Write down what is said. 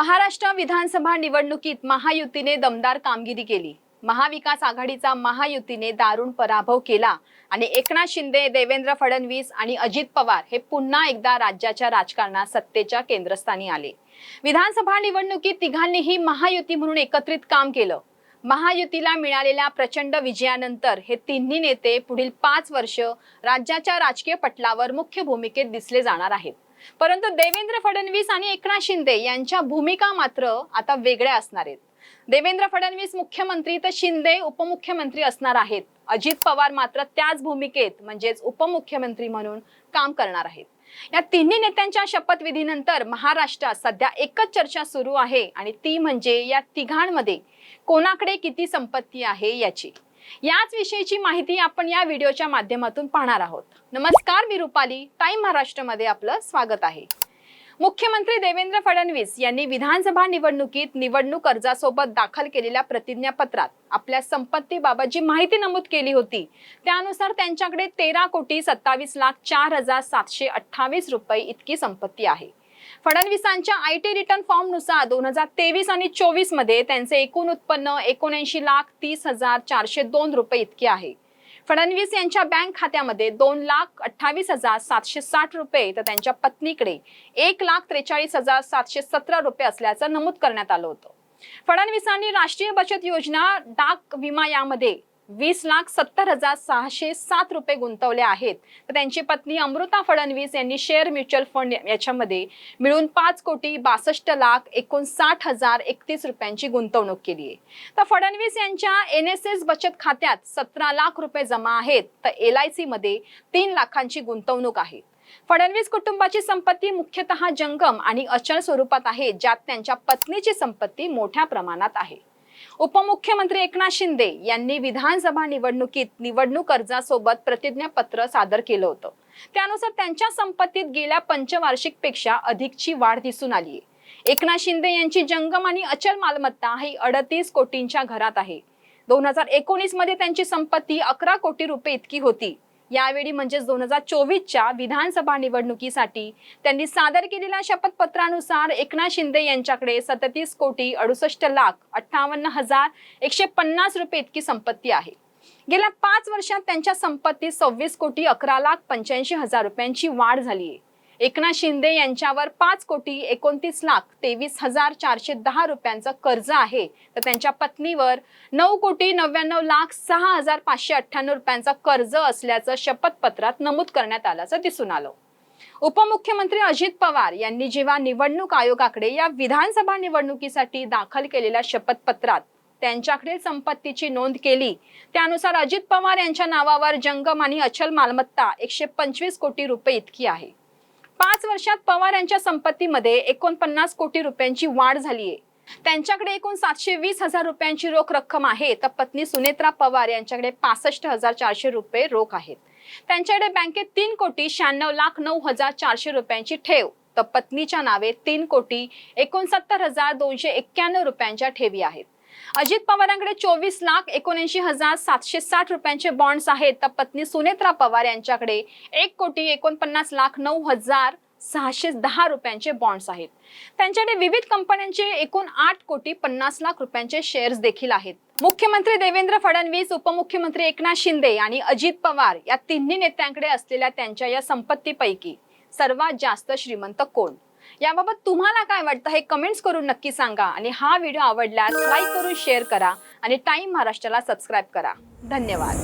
महाराष्ट्र विधानसभा निवडणुकीत महायुतीने दमदार कामगिरी केली. महाविकास आघाडीचा महायुतीने दारुण पराभव केला आणि एकनाथ शिंदे देवेंद्र फडणवीस आणि अजित पवार हे पुन्हा एकदा राज्याच्या राजकारणात सत्तेच्या केंद्रस्थानी आले. विधानसभा निवडणुकीत तिघांनीही महायुती म्हणून एकत्रित काम केलं. महायुतीला मिळालेल्या प्रचंड विजयानंतर हे तिन्ही नेते पुढील पाच वर्ष राज्याच्या राजकीय पटलावर मुख्य भूमिकेत दिसले जाणार आहेत. परंतु देवेंद्र फडणवीस आणि एकनाथ शिंदे यांच्या भूमिका मात्र आता वेगळ्या असणार आहेत. देवेंद्र फडणवीस मुख्यमंत्री तर शिंदे उपमुख्यमंत्री असणार आहेत. अजित पवार मात्र त्याच भूमिकेत म्हणजेच उपमुख्यमंत्री म्हणून काम करणार आहेत. या तिन्ही नेत्यांच्या शपथविधीनंतर महाराष्ट्रात सध्या एकच चर्चा सुरू आहे आणि ती म्हणजे या तिघांमध्ये कोणाकडे किती संपत्ती आहे याची. याच विषयीची माहिती आपण या व्हिडिओच्या माध्यमातून पाहणार आहोत. नमस्कार मी रुपाली. टाइम महाराष्ट्रामध्ये आपलं स्वागत आहे. मुख्यमंत्री देवेंद्र फडणवीस यांनी विधानसभा निवडणुकीत निवडणूक अर्जासोबत दाखल केलेल्या प्रतिज्ञापत्रात आपल्या संपत्तीबाबत जी माहिती नमूद केली होती त्यानुसार त्यांच्याकडे तेरा कोटी सत्तावीस लाख चार हजार सातशे अठ्ठावीस रुपये इतकी संपत्ती आहे. फडणवीसांच्या आय टी रिटर्न फॉर्मनुसार दोन हजार तेवीस आणि चोवीसमध्ये त्यांचे एकूण उत्पन्न एकोणऐंशी लाख तीस हजार चारशे दोन रुपये इतके आहे. फडणवीस यांच्या बँक खात्यामध्ये दोन लाख अठ्ठावीस हजार सातशे साठ रुपये तर त्यांच्या पत्नीकडे एक लाख त्रेचाळीस हजार सातशे सतरा रुपये असल्याचं नमूद करण्यात आलं होतं. फडणवीसांनी राष्ट्रीय बचत योजना डाक विमा यामध्ये वीस लाख सत्तर हजार सहाशे सात रुपये गुंतवले आहेत. तर त्यांची पत्नी अमृता फडणवीस यांनी शेअर म्युच्युअल फंड याच्यामध्ये मिळून पाच कोटी बासष्ट लाख एकोणसाठ हजार एकतीस रुपयांची गुंतवणूक केली आहे. तर फडणवीस यांच्या एन एस एस बचत खात्यात सतरा लाख रुपये जमा आहेत. तर एल आय सी मध्ये तीन लाखांची गुंतवणूक आहे. फडणवीस कुटुंबाची संपत्ती मुख्यतः जंगम आणि अचल स्वरूपात आहे ज्यात त्यांच्या पत्नीची संपत्ती मोठ्या प्रमाणात आहे. उपमुख्यमंत्री एकनाथ शिंदे यांनी विधानसभा निवडणुकीत निवडणूक अर्जासोबत प्रतिज्ञापत्र सादर केलं होतं. त्यानुसार त्यांच्या संपत्तीत गेल्या पंचवार्षिकपेक्षा अधिकची वाढ दिसून आली एकनाथ शिंदे यांची जंगम आणि अचल मालमत्ता ही अडतीस कोटींच्या घरात आहे. दोन हजार एकोणीसमध्ये त्यांची संपत्ती अकरा कोटी रुपये इतकी होती. यावेळी म्हणजेच दोन हजार चोवीसच्या विधानसभा निवडणुकीसाठी त्यांनी सादर केलेल्या शपथपत्रानुसार एकनाथ शिंदे यांच्याकडे सदतीस कोटी अडुसष्ट लाख अठ्ठावन्न हजार एकशे पन्नास रुपये इतकी संपत्ती आहे. गेल्या पाच वर्षात त्यांच्या संपत्तीत सव्वीस कोटी अकरा लाख पंच्याऐंशी हजार रुपयांची वाढ झाली आहे. एकनाथ शिंदे यांच्यावर पाच कोटी एकोणतीस लाख तेवीस हजार चारशे दहा रुपयांचं कर्ज आहे. तर त्यांच्या पत्नीवर नऊ कोटी नव्याण्णव लाख सहा हजार पाचशे अठ्ठ्याण्णव रुपयांचं कर्ज असल्याचं शपथपत्रात नमूद करण्यात आल्याचं दिसून आलं. उपमुख्यमंत्री अजित पवार यांनी जेव्हा निवडणूक आयोगाकडे या विधानसभा निवडणुकीसाठी दाखल केलेल्या शपथपत्रात त्यांच्याकडे संपत्तीची नोंद केली त्यानुसार अजित पवार यांच्या नावावर जंगम आणि अचल मालमत्ता एकशे पंचवीस कोटी रुपये इतकी आहे. पाच वर्षात पवार यांच्या संपत्तीमध्ये एकोणपन्नास कोटी रुपयांची वाढ झाली आहे त्यांच्याकडे एकूण सातशे वीस हजार रुपयांची रोख रक्कम आहे. तर पत्नी सुनेत्रा पवार यांच्याकडे पासष्ट हजार चारशे रुपये रोख आहेत. त्यांच्याकडे बँकेत तीन कोटी शहाण्णव लाख नऊ हजार चारशे रुपयांची ठेव. तर पत्नीच्या नावे तीन कोटी एकोणसत्तर हजार दोनशे एक्क्याण्णव रुपयांच्या ठेवी आहेत. अजित पवारांकडे चोवीस लाख एकोणऐंशी हजार सातशे साठ रुपयांचे बॉन्ड्स आहेत. तर पत्नी सुनेत्रा पवार यांच्याकडे एक कोटी एकोणपन्नास लाख नऊ हजार सहाशे दहा रुपयांचे बॉन्ड्स आहेत. त्यांच्याकडे विविध कंपन्यांचे एकूण आठ कोटी पन्नास लाख रुपयांचे शेअर्स देखील आहेत. मुख्यमंत्री देवेंद्र फडणवीस उपमुख्यमंत्री एकनाथ शिंदे आणि अजित पवार या तिन्ही नेत्यांकडे असलेल्या त्यांच्या या संपत्तीपैकी सर्वात जास्त श्रीमंत कोण? याबाबत तुम्हाला काय वाटतं हे कमेंट्स करून नक्की सांगा. आणि हा व्हिडिओ आवडल्यास लाईक करून शेअर करा. आणि टाइम महाराष्ट्राला सबस्क्राईब करा. धन्यवाद.